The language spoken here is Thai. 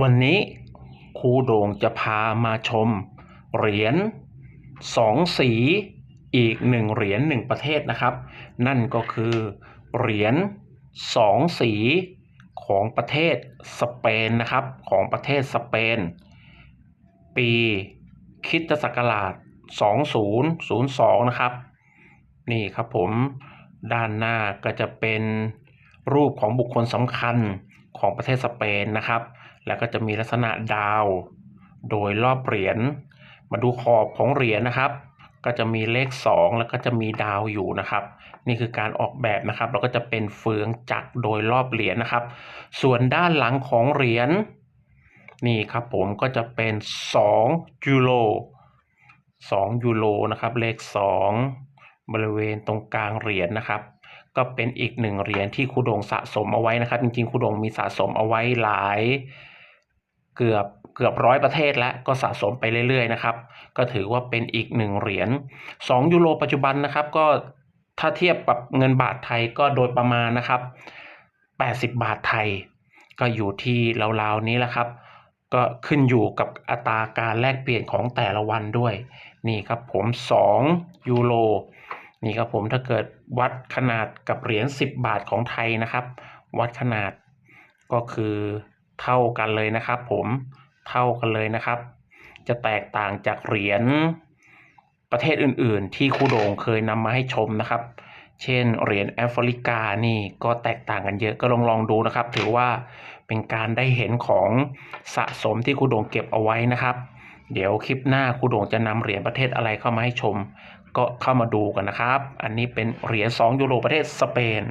วันนี้ครูโด่งจะพามาชม เหรียญสองสีอีกหนึ่งเหรียญหนึ่งประเทศนะครับ นั่นก็คือเหรียญสองสีของประเทศสเปนนะครับของประเทศสเปน ปีคริสตศักราช 2002 นะครับ นี่ครับผมด้านหน้าก็จะเป็น รูปของบุคคลสำคัญของประเทศสเปนนะครับ แล้วก็จะมีลักษณะดาว โดยรอบเหรียญ มาดูขอบของเหรียญนะครับ ก็จะมีเลข 2 แล้วก็จะมีดาวอยู่นะครับ นี่คือการออกแบบนะครับแล้วก็จะเป็นเฟืองจักรโดยรอบเหรียญนะครับ ส่วนด้านหลังของเหรียญนี่ครับผมก็จะเป็น2ยูโร2ยูโรนะครับเลข 2 บริเวณตรงกลางเหรียญนะครับ ก็เป็นอีกหนึ่งเหรียญที่ครูดงสะสมเอาไว้นะครับ จริงๆครูดงมีสะสมเอาไว้หลายเกือบเกือบร้อยประเทศแล้วก็สะสมไปเรื่อยๆนะครับ ก็ถือว่าเป็นอีกหนึ่งเหรียญ2ยูโรปัจจุบันนะครับ ก็ถ้าเทียบกับเงินบาทไทยก็โดยประมาณนะครับ 80 บาทไทย ก็อยู่ที่ราวๆนี้แหละครับ ก็ขึ้นอยู่กับอัตราการแลกเปลี่ยนของแต่ละวันด้วย นี่ครับผม 2 ยูโร นี่ครับผมถ้าเกิดวัดขนาดกับเหรียญ10 บาทของไทยนะครับ วัดขนาดก็คือเท่ากันเลยนะครับ ผมเท่ากันเลยนะครับ จะแตกต่างจากเหรียญประเทศอื่นๆ ที่ครูโด่งเคยนำมาให้ชมนะครับ เช่นเหรียญแอฟริกานี่ก็แตกต่างกันเยอะก็ลองลองดูนะครับ ถือว่าเป็นการได้เห็นของสะสมที่ครูโด่งเก็บเอาไว้นะครับ เดี๋ยวคลิปหน้าครูโด่งจะนำเหรียญประเทศอะไรเข้ามาให้ชม ก็เข้ามาดูกันนะครับ อันนี้เป็นเหรียญ2ยูโรประเทศสเปน